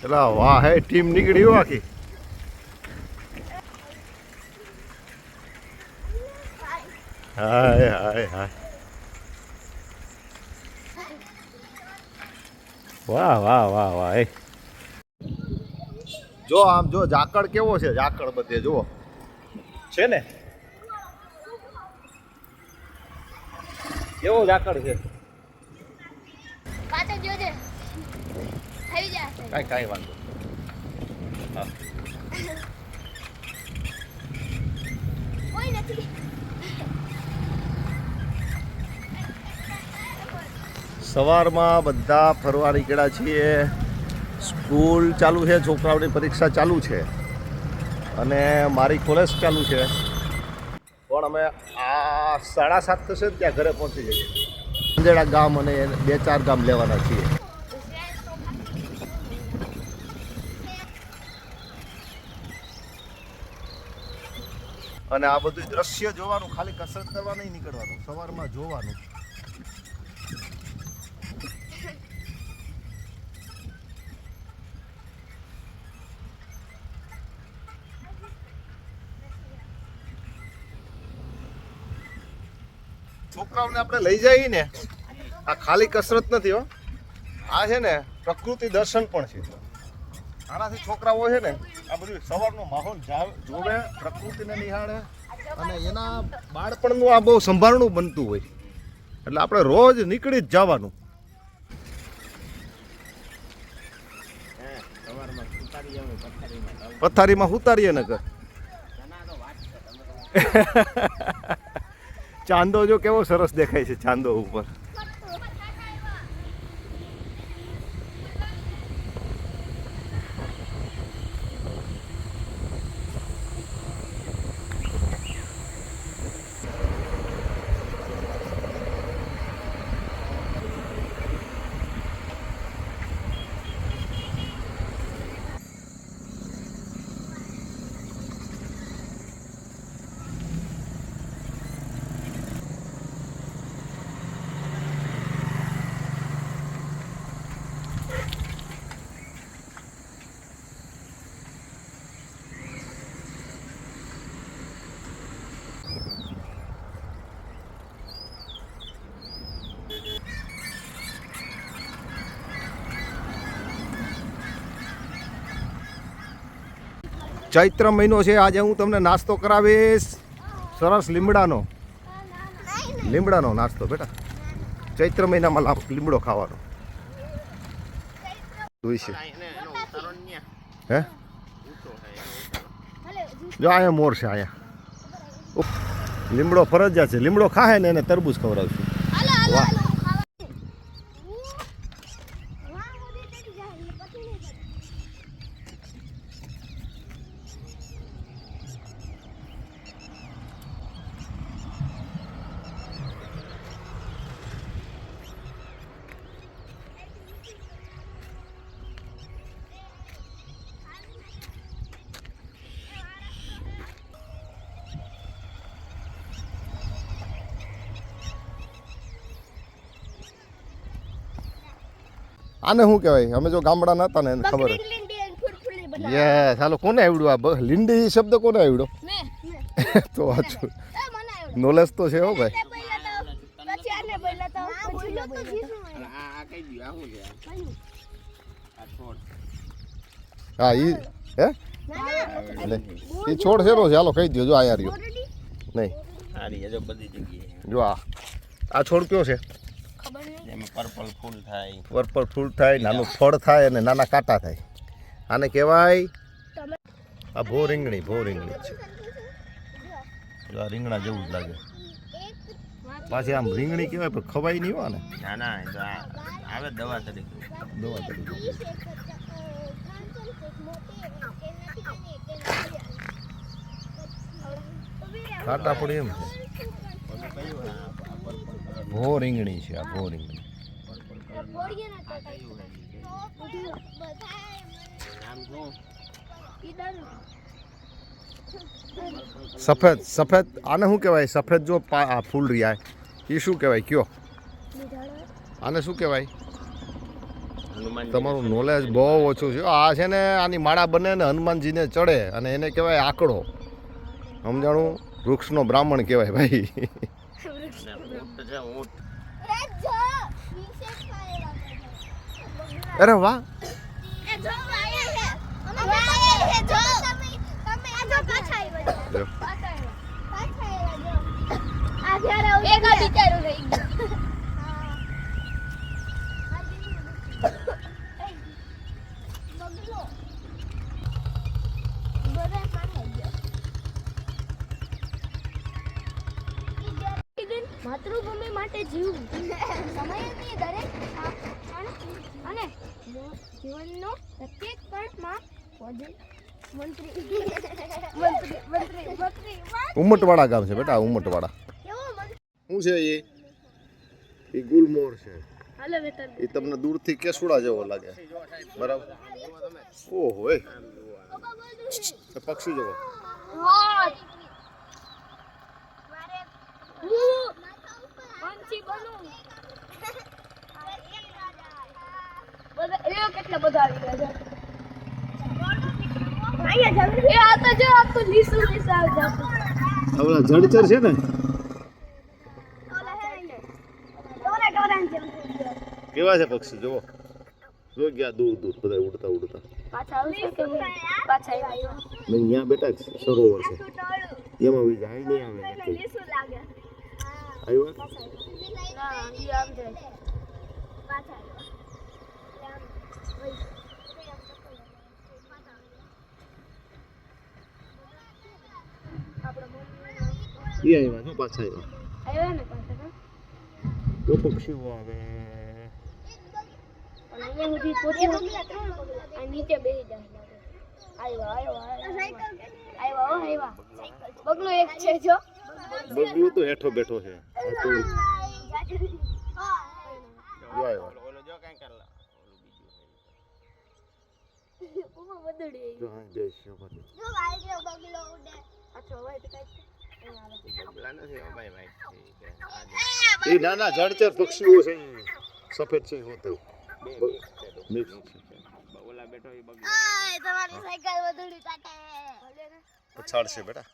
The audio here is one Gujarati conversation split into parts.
ચલા વાહ, હે, ટીમ નીકળી આખી. હાય હાય હાય. વાહ વાહ વાહ વાહ એ જો આમ, જો, ઝાકળ કેવો છે? ઝાકળ બધે, જુઓ. છે ને? કેવો ઝાકળ છે પાછળ જોજે થઈ જશે કાંઈ કાંઈ વાંધો સવારમાં બધા ફરવા નીકળ્યા છીએ સ્કૂલ ચાલુ છે છોકરાઓની પરીક્ષા ચાલુ છે અને મારી કોલેજ ચાલુ છે પણ અમે આ સાડા સાત થશે ને ત્યાં ઘરે પહોંચી જઈએ અંજેડા ગામ અને બે ચાર ગામ લેવાના છીએ અને આ બધું દ્રશ્ય જોવાનું, ખાલી કસરત કરવા નહીં નીકળવાનું, સવારમાં જોવાનું. છોકરાઓને આપણે લઈ જઈએ ને. આ ખાલી કસરત નથી હો. આ છે ને, પ્રકૃતિ દર્શન પણ છે. આનાથી છોકરાઓ છે ને, આ બધું સવારનો માહોલ જાવ- પ્રકૃતિને નિહાળે અને એના બાળપણનું આ બહુ સંભાળણું બનતું હોય. એટલે આપણે રોજ નીકળી જ જવાનું. પથારીમાં ઉતારીએ ને ચાંદો જો કેવો સરસ દેખાય છે ચાંદો ઉપર. ચૈત્ર મહિનો છે. આજે હું તમને નાસ્તો કરાવીશ. સરસ લીમડાનો. લીમડાનો નાસ્તો બેટા. ચૈત્ર મહિનામાં લીમડો ખાવાનો. હે? જો અહીંયા મોર છે અહીંયા. લીમડો ફરજિયાત છે. લીમડો ખાહે ને એને તરબૂચ ખવડાવશું હાલો હાલો વાહ. હાલો ખાવા વાહ સુધી ચડી જાય પછી નહીં ચડે. આને શું કહેવાય? અમે જો ગામડાના હતા ને એને ખબર બકરી લીંડી અને ફૂરફૂરી બનાવે. યે ચાલો કોને આવડ્યું આ બ- લીંડી શબ્દ કોને આવડ્યો? મેં. મેં તો વાંચું એ મને આવડે. નોલેજ તો છે હો ભાઈ. આને બોલ્યા તો, પછી આને બોલ્યા તો, પછી બોલ્યો તો જીસુ હોય. આ આ કઈ ગયું? આ શું છે? કયું? આ છોડ. હા ઈ હે? ના, લે ઈ છોડ છે છે? હાલો કહી દો જો આ રહ્યો બોરડી? નહીં. સારી છે જો બધી જગ્યાએ. જો આ આ છોડ કયો છે? ખબર નહીં. એમાં પર્પલ ફૂલ થાય. પર્પલ ફૂલ થાય નાનું ફળ થાય અને નાના કાંટા થાય. આને કહેવાય આ ભો રીંગણી ભો રીંગણી છે આ રીંગણા જેવું જ લાગે. પાછી આમ રીંગણી કહેવાય પણ ખવાય નહીં હોય ને ના ના એ તો આવે દવા તરીકે. દવા તરીકે. કાંટા પડી એમ છે. ભો રીંગણી છે, આ ભો રીંગણી સફેદ સફેદ, આને શું કહેવાય? સફેદ જો આ ફૂલ રહ્યા એ શું કહેવાય? કયો? આને શું કહેવાય? તમારું નોલેજ બહુ ઓછું છે. આ છે ને, આની માળા બને ને હનુમાનજીને ચડે અને એને કહેવાય આંકડો. સમજાણું? વૃક્ષનો બ્રાહ્મણ કહેવાય ભાઈ. છે ઊંટ. અરે વાહ એ જો આયા છે અમે આયા છે જો તમે તમે આ જો પાછા આવ્યા જો. પાછા આવ્યા પાછા આવ્યા જો આ જ્યારે એક આ બિચારો રહી ગયો બગલો બધા પાછા ગયા માતૃભૂમિ માટે જીવવું સમયની દરેક ક્ષણ અને જીવનનો પ્રત્યેક કણમાં પહોંચે મંત્રી મંત્રી મંત્રી મંત્રી ઉમટવાડા ગામ છે બેટા ઉમટવાડા શું છે એ એ ગુલમોર છે. એ તમને દૂરથી કેસુડા જેવો લાગે. બરાબર? ઓહો એ. પક્ષી જેવો. બધા કેટલા બધા આવી ગયા છે. એ આ તો જો આખું લીસું લીસા આવતા ઓલા જળચર છે ને? કેવા છે પક્ષી? જુઓ. જો ગયા દૂર દૂર બધા ઉડતા ઉડતા. નહીં? ત્યાં બેટા સરોવર છે. એમાં બી જાય નહીં આવે આવ્યો ના ઈ આમ જાય પાછા એ આવ્યા જો પાછા આવ્યા આવ્યા ને પાછા તો પક્ષીઓ આવે પણ અહીંયા સુધી પહોંચ્યો આ નીચે બેસી જાય આવ્યા આવ્યા આવ્યા આવ્યા હો આવ્યા બગલો એક છે જો બગલું તો હેઠો બેઠો છે આ તો જો આવ્યા ઓલો જો કાંઈ કરલા ઉમા વદડી જો હા બેસ્યો બધું જો વાગ્યો બગલો ઉડે અચ્છા હોય તો કઈ બગલા નથી હો ભાઈ ભાઈ એ નાના જળચર પક્ષીઓ છે સફેદ છે હોતે. મિક્સ. છે ઓલા બેઠો એ બગલો આય તમારી સાયકલ વદડી કાટે પછાડ છે બેટા.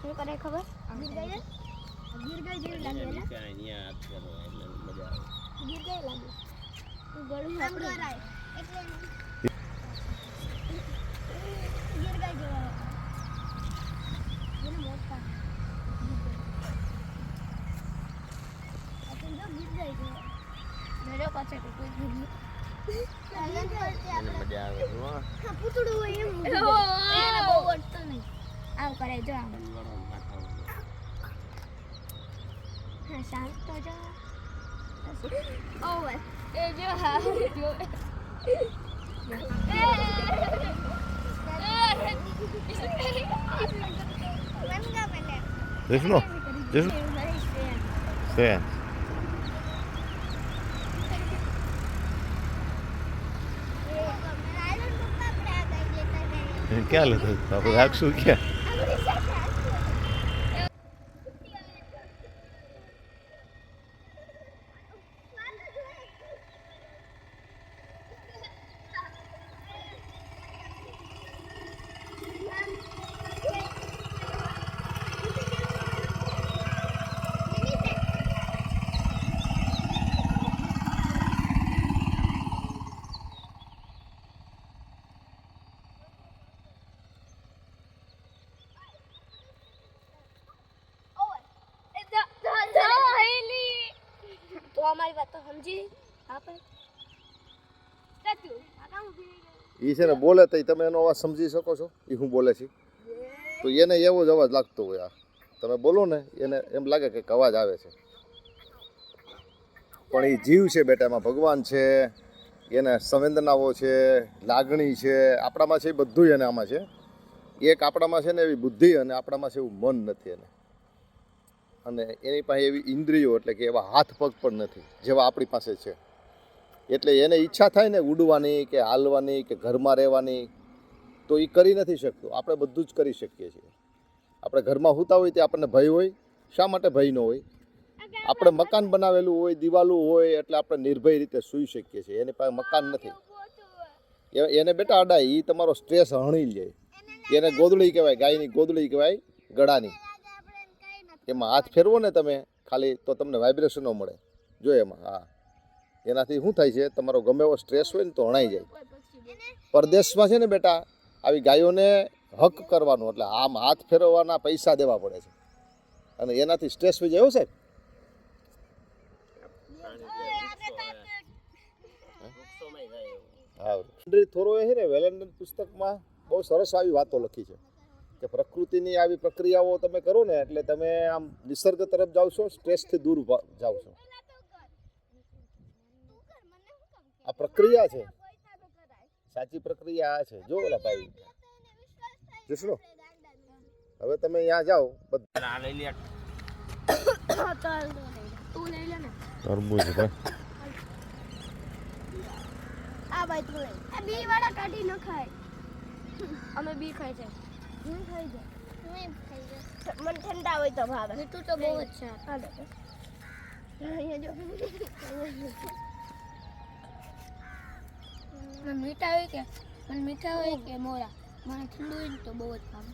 શું કરે ખબર ગીર ગઈ ગીર ગઈ જેવી લાગે ને નીચે અહીંયા હાથ કરો? એટલે મજા આવે ગીર ગઈ લાગે. ગળું આપણે એટલે ગીર ગઈ જેવા એને મોટા અતન જો ગીર ગઈ જેવા મેરો પાસે કોઈ ગીર એને મજા આવે હો પૂતળું હોય એમ એને બહુ વટતો નહીં આવ કરે જો આમ વળો માથા ઉપર. હા શાંત તો જો ઓવર એ જો હા જો જઈશું જઈશું છે ક્યાં લેતો આપણે રાખશું ક્યાં તો અમારી વાત તો સમજી? આપણે એ છે ને બોલે તો તમે એનો અવાજ સમજી શકો છો? એ હું બોલે છે. તો એને એવો જ અવાજ લાગતો હોય આ. તમે બોલો ને એને એમ લાગે કે અવાજ આવે છે. પણ એ જીવ છે બેટા એમાં ભગવાન છે એને સંવેદનાઓ છે લાગણી છે આપણામાં છે એ બધું એને આમાં છે. એક આપણામાં છે ને એવી બુદ્ધિ અને આપણામાં છે એવું મન નથી એને. અને એની પાસે એવી ઇન્દ્રિયો એટલે કે એવા હાથ પગ પણ નથી, જેવા આપણી પાસે છે. એટલે એને ઈચ્છા થાય ને ઉડવાની કે હાલવાની કે ઘરમાં રહેવાની, તો એ કરી નથી શકતો. આપણે બધું જ કરી શકીએ છીએ. આપણે ઘરમાં હોતા હોય તે આપણને ભય હોય, શા માટે ભય ન હોય? આપણે મકાન બનાવેલું હોય, દિવાલું હોય, એટલે આપણે નિર્ભય રીતે સૂઈ શકીએ છીએ. એની પાસે મકાન નથી. એને બેટા અડાય એ તમારો સ્ટ્રેસ હણી લે. એને ગોદળી કહેવાય, ગાયની ગોદળી કહેવાય ગળાની. એમાં હાથ ફેરવો ને તમે ખાલી તો તમને વાઇબ્રેશનો મળે. જો એમાં હા. એનાથી શું થાય છે તમારો ગમે એવો સ્ટ્રેસ હોય ને તો હણાઈ જાય. પરદેશમાં છે ને બેટા આવી ગાયોને હક કરવાનો એટલે આમ હાથ ફેરવવાના પૈસા દેવા પડે છે. અને એનાથી સ્ટ્રેસ થઈ જાય સાહેબ. હા થોરોએ છે ને વેલેન્ડન પુસ્તકમાં બહુ સરસ આવી વાતો લખી છે. કે પ્રકૃતિની આવી પ્રક્રિયાઓ તમે કરો ને એટલે તમે આમ નિસર્ગ તરફ જાઓ છો સ્ટ્રેસથી દૂર જાઓ છો. આ પ્રક્રિયા છે. સાચી પ્રક્રિયા આ છે. જો ઓલા ભાઈ. જશો? હવે તમે અહીંયા જાઓ બધા આ લઈ લે. તું લઈ લે ને તરબૂચ ભાઈ. આ ભાઈ તું લઈ. આ બી વાળા કાઢી ન ખાય. અમે બી ખાય છે હું ખાઈ જાય. હું ખાઈ જાય. મને ઠંડા હોય તો ભાવે. મીઠું તો બહુ જ છે. હાલો. મને મીઠા હોય કે મને મીઠા હોય કે મોરા મને ઠંડુ હોય તો બહુ જ ભાવે.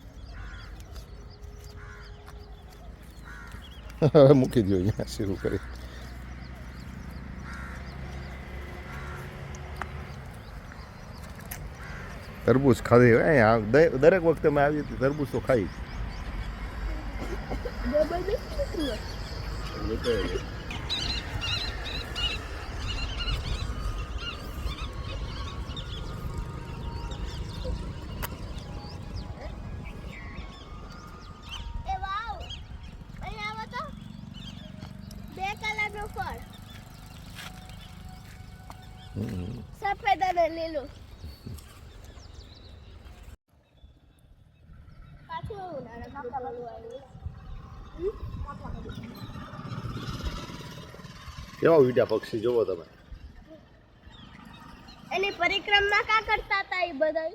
હવે મૂકી દો અહીંયા શરૂ કરી. તરબૂચ ખાધી હોય. દરેક વખતે મેં આવી હતી તરબૂચ તો ખાઈ નીકળે એ વાવ અહીં આવો તો બે કલરનો ફળ સફેદ અને લીલું પાછું એવું નાના કેવા ઉડ્યા પક્ષી જોવો તમે. એની પરિક્રમા કા કરતા હતા એ બધા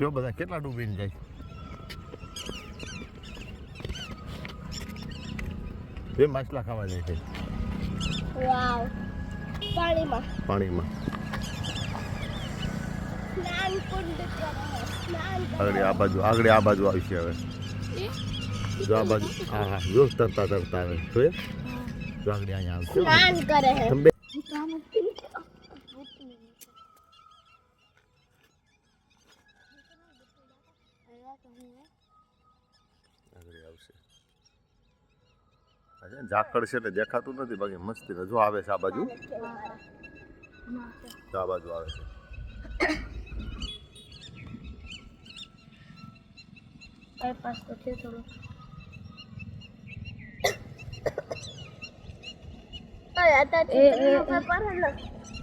જો બધા કેટલા ડૂબીને જાય. બે માછલા ખાવા જાય છે. વાવ. પાણીમાં. પાણીમાં. આગળ આ બાજુ આગળ આ બાજુ આવશે હવે. જો આ બાજુ હા હા જો તરતા તરતા આવે. તો એ જો આગળ અહીંયા આવશે સ્નાન કરે છે તમે આગળ આવશે છે. ને ઝાકળ છે એટલે દેખાતું નથી બાકી મસ્તી જો આવે છે આ બાજુ. આ બાજુ આવે છે.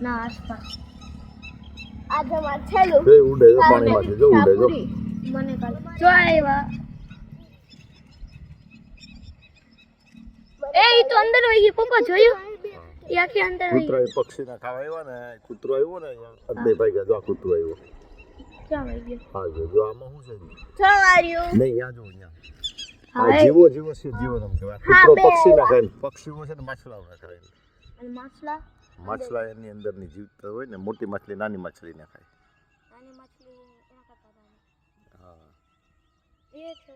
ના આસપાસ. આજે માર જો ઉડે જો પાણીમાંથી જો ઉડે જો. મને કાલ જો આવ્યા એ ઈ તો અંદર વહી ગઈ પપ્પા જોયું? આખી અંદર વહી કૂતરો એ પક્ષીને ખાવા આવ્યો ને કૂતરો આવ્યો ને અહીંયા અડધે ભાગ્યા જો આ કૂતરો આવ્યો. ક્યાં વહી ગયો? હા જો જો આમાં શું છે? જો આવ્યું નહીં યા જો અહીંયા. હા, જીવો જીવો છે જીવો તમે કહેવાય. કૂતરો પક્ષી ના ખાય પક્ષીઓ છે ને માછલા ના ખાય અને માછલા? માછલા એની અંદરની જીવતા હોય ને મોટી માછલી નાની માછલી ના ખાય નાની માછલી એના કરતા હા. એ છે.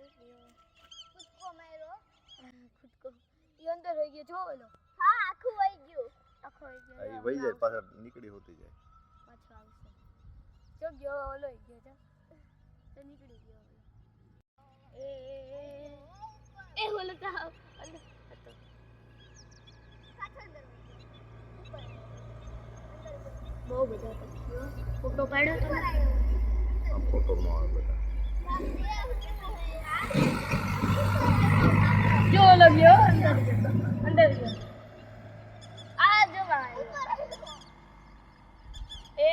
અંદર વહી ગયો જો ઓલો હા આખું વહી ગયું. આખું વહી આ ગયું ઈ વહી જાય પાછળ નીકળી હોતી જાય. પાછો આવશે. જો ગયો ઓલો ઈ ગયો જો. તો નીકળી ગયો ઓલો. એ એ એ. એ ઓલો તો આવ- અંદર હતો. પાછળ દરવાજો ઉપર. અંદર બહુ બધા પક્ષીઓ ફોટો પાડ્યો તમે? આ ફોટો નો આવે બેટા જો ઓલો ગયો અંદર અંદર ગયો આ જો ભાઈ. એ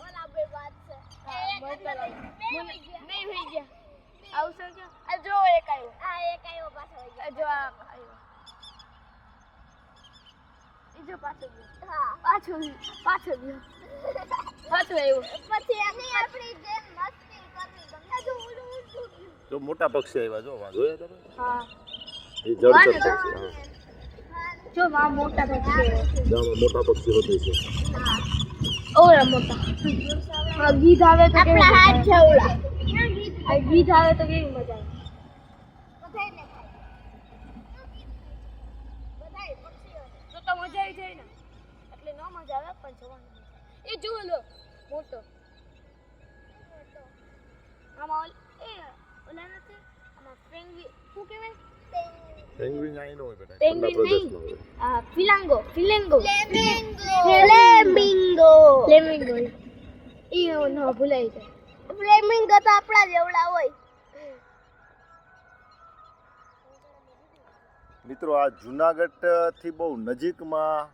ઓલા બે વાત છે નહીં હોઈ ગયા. આવશે કે? આ જો એક આવ્યો આ એક આવ્યો પાછો જો આ આવ્યો ઈ પાછો ગયો. હા પાછો પાછો ગયો. પાછો આવ્યો પછી આની આપણી જે મસ્તી કરવી ગમે જો ઉડું ઉડું જો મોટા પક્ષી આવ્યા જો વાંધો તમે હા. એ હા. જો માં મોટા પક્ષી જામાં મોટા પક્ષી હોતે છે. ઓરા મોટા. ગીત આવે તો આપણા હાથ જેવડા ગીત આવે તો કેવી મજા આવે? તો તો મજા આવી જાય ને. એટલે ન મજા આવે પણ જોવાની એ જુઓ લો મોટો. આમાં એ ઓલા નથી આમાં ફ્રેન્ડ શું કહેવાય? પેંગ્વિન આઈ નો હોય બેટા પેંગ્વિન નહીં. આ ફિલાંગો ફિલેંગો ફ્લેમિંગો ફ્લેમિંગો ઈ ન ભૂલાઈ જાય ફ્લેમિંગો તો આપણા જેવડા હોય મિત્રો આ જુનાગઢથી બહુ નજીકમાં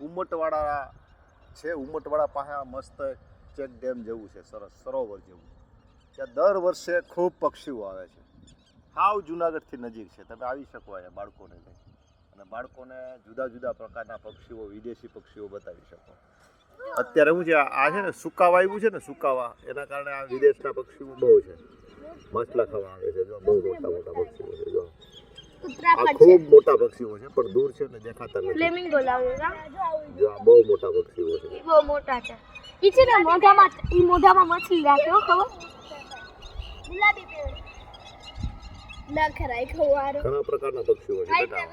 ઉમટવાડા છે ઉમટવાડા પાસે આ મસ્ત ચેક ડેમ જેવું છે સરસ સરોવર જેવું. ત્યાં દર વર્ષે ખૂબ પક્ષીઓ આવે છે. હાવ જુનાગઢથી નજીક છે. તમે આવી શકો અહીંયા બાળકોને લઈ. અને બાળકોને જુદા જુદા પ્રકારના પક્ષીઓ વિદેશી પક્ષીઓ બતાવી શકો. અત્યારે શું છે આ છે ને સુકાવા આવ્યું છે ને સુકાવા એના કારણે આ વિદેશના પક્ષીઓ બહુ છે. માછલા ખાવા આવે છે જો બહુ મોટા મોટા પક્ષીઓ છે જો. આ ખૂબ મોટા પક્ષીઓ છે પણ દૂર છે ને દેખાતા નથી. ફ્લેમિંગો લાવો જો. આ બહુ મોટા પક્ષીઓ છે. બહુ મોટા છે. ઈ છે ને મોઢામાં ઈ મોઢામાં મછલી રાખે હો ખબર? ગુલાબી પેડ નખ રાખ્યો ઘણા પ્રકારના પક્ષીઓ છે બેટા.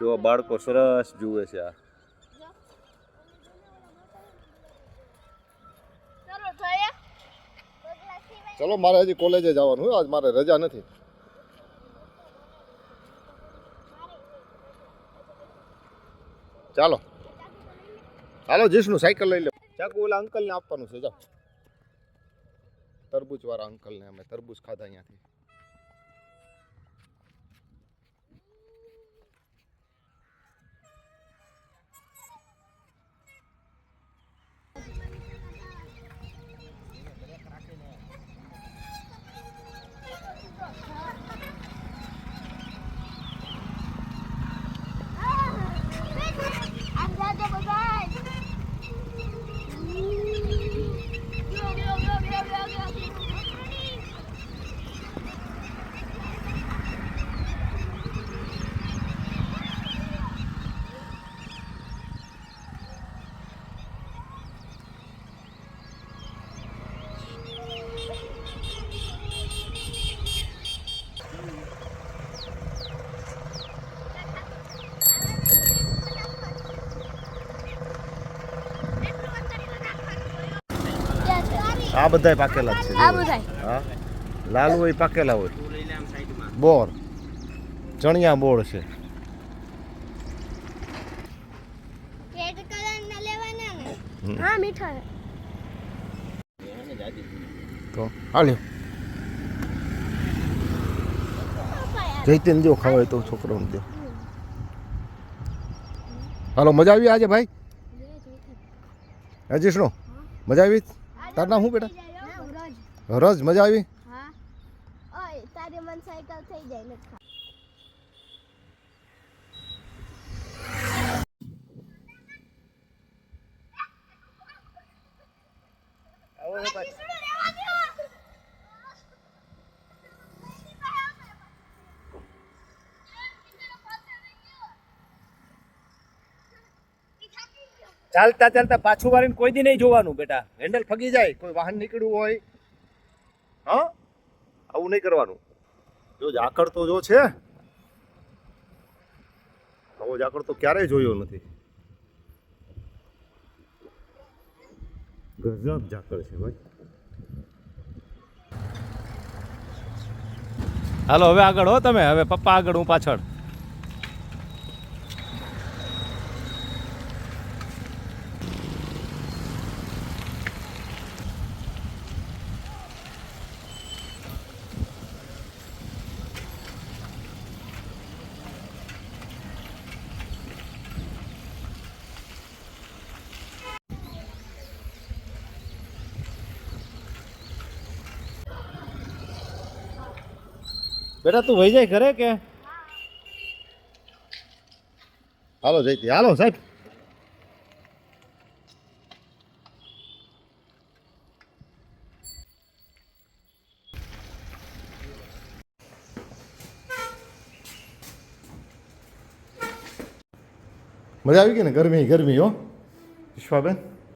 જો બાળકો સરસ જુએ છે આ. ચલો મારે હજી કોલેજે જવાનું આજ મારે રજા નથી. ચાલો. ચાલો જીસનું સાયકલ લઈ લો. ચાકુ ઓલા અંકલને આપવાનું છે જાઓ. તરબૂચ વાળા અંકલને અમે તરબૂચ ખાધા અહીંયાથી આમ જાજો બધાય આ બધાય પાકેલા જ છે આ બધાય. હા? લાલ હોય પાકેલા હોય. બોર. ચણિયા બોર છે. હા મીઠા તો હાલ્યો જઈતેન જો ખવાય તો છોકરાઓને દે હાલો મજા આવી આજે ભાઈ? હજી શું મજા આવી? તાર નામ શું બેટા? રજ. મજા આવી? હા. ઓય તારી મન સાયકલ થઈ જાય ને ચાલતા ચાલતા પાછું વાળીને કોઈ દી નહીં જોવાનું બેટા. હેન્ડલ ફગી જાય. કોઈ વાહન નીકળ્યું હોય. હા? આવું નહીં કરવાનું. જો ઝાકળ તો જો છે. આવો ઝાકળ તો ક્યારેય જોયો નથી. ગજબ ઝાકળ છે ભાઈ. હાલો હવે આગળ હો તમે. હવે પપ્પા આગળ હું પાછળ. બેટા, તું વહી જાય ઘરે કે? હાલો જઈતી હાલો, સાહેબ. મજા આવી ગઈ ને ગરમી ગરમી, હો. વિશ્વાબેન?